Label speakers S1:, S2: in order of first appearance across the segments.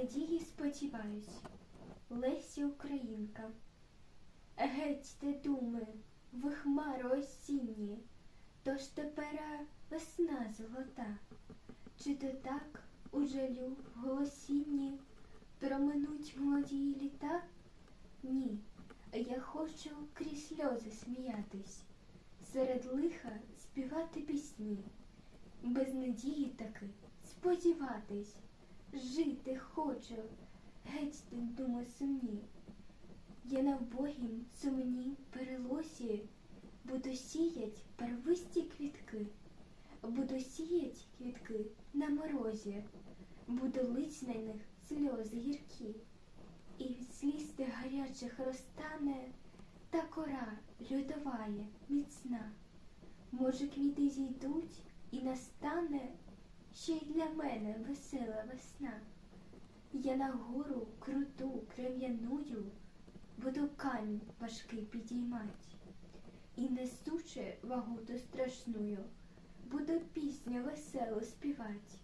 S1: надії сподіваюсь, Лесі Українка. Геть те думи, ви хмари осінні, тож тепера весна золота. Чи то так у жалю голосінні проминуть молоді літа? Ні, я хочу крізь сльози сміятись, серед лиха співати пісні, без надії таки сподіватись, жити хочу, геть ти думи сумні. Я на вбогім сумнім перелосі. Буду сіять первисті квітки, буду сіять квітки на морозі, буду лить на них сльози гіркі, і від сліз тих гарячих розтане та кора льодоває, міцна. Може, квіти зійдуть і настане ще й для мене весела весна. Я на гору круту крем'яную буду камінь важкий підіймать, і несучи вагуту страшную, буду пісню веселу співать.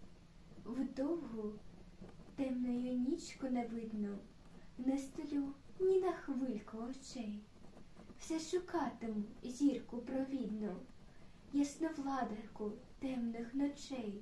S1: Вдовгу темною нічку не видно, не стелю ні на хвильку очей. Все шукатиму зірку провідну, ясновладарку темних ночей.